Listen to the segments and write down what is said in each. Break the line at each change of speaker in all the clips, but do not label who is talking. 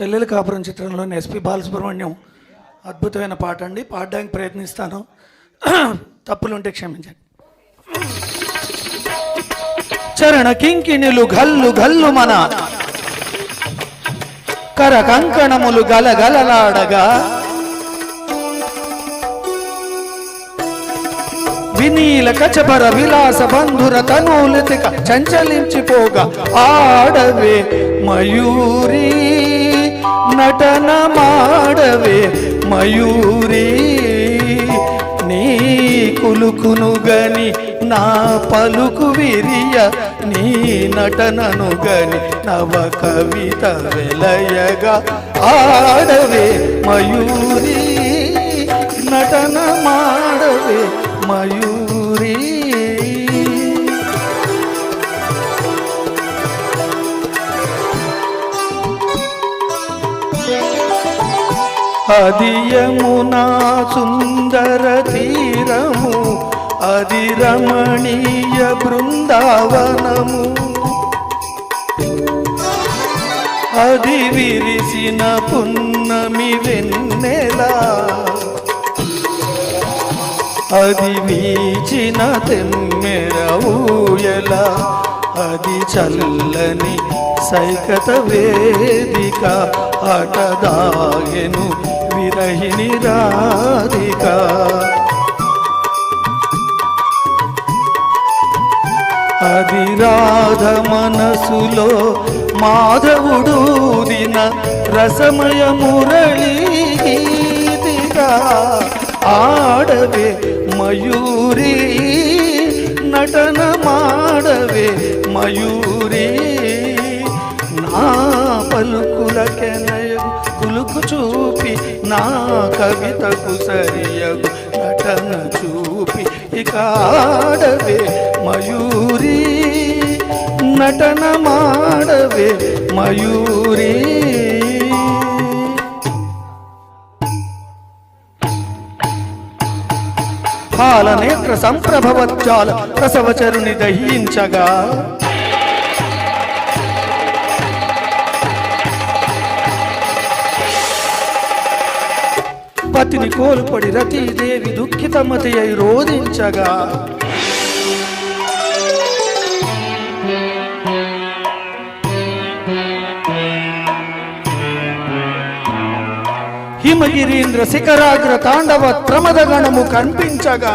చెల్లెలు కాపురం చిత్రంలోని ఎస్పి బాలసుబ్రహ్మణ్యం అద్భుతమైన పాట అండి. పాడడానికి ప్రయత్నిస్తాను. తప్పులుంటే క్షమించండి. చరణ కింకిణులు గల్లు గల్లు మన. కర కంకణములు గలగలలాడగా వినీల కచపర విలాస బంధుర తనూలతిక చంచలించిపోగా ఆడవే మయూరి. నటన మాడవే మయూరి. నీ కులుకును గని నా పలుకు విరియ. నీ నటనను గని నవ కవిత వెలయగా ఆడవే మయూరి. నటన మాడవే మయూరి. అది యమునా సుందర తీరము అది రమణీయ బృందావనము. అది విరిసిన పున్నమి వెన్నెలా అది వీచిన తెమ్మెర ఊయల అది చల్లని సైకత వేదిక అటదాగెను విరహిణి రాధిక. అది రాధ మనసులో మాధవుడు దిన రసమయ మురళీ గీతిగా ఆడవే మయూరి నటన మాడవే మయూరీ. పలుకులకెనయగు కులుకు చూపి నా కవితకు సరియగు నటన చూపి ఇకాడవే మయూరి నటన మాడవే మయూరి పాలనేత్ర సంప్రభవజ్జాల ప్రసవచరుని దహించగా పతిని కోల్పడి రతీదేవి దుఃఖితమతి అయి రోధించగా. హిమగిరీంద్ర శిఖరాగ్ర తాండవ త్రమదగణము కనిపించగా.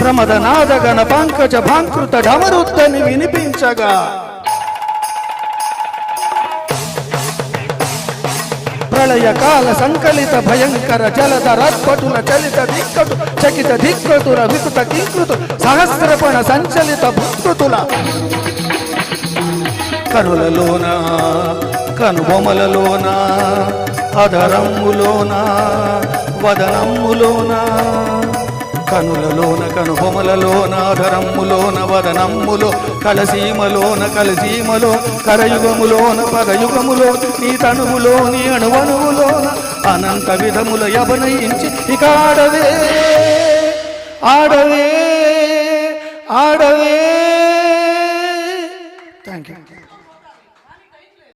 ప్రమద నాదగణ పంకజ భాంకృత డమరుద్దని వినిపించగా. ప్రళయ కాల సంకలిత భయంకర జలధర చలిత దిక్కటు చకిత దిక్కతుల వికృత కింకృతు సహస్రపణ సంచలిత భృత్కృతుల కనులలోన కనుబొమలలోన అధరమ్ములోన వదనమ్ములోనా కనులలోన కనుబొమలలోన ధరమ్ములోన వదనమ్ములో కలసీమలోన కలసీమలో కరయుగములోన పదయుగములో నీ తనువులో నీ అణువణువులోన అనంత విధముల యవనయించి ఇక ఆడవే ఆడవే ఆడవే.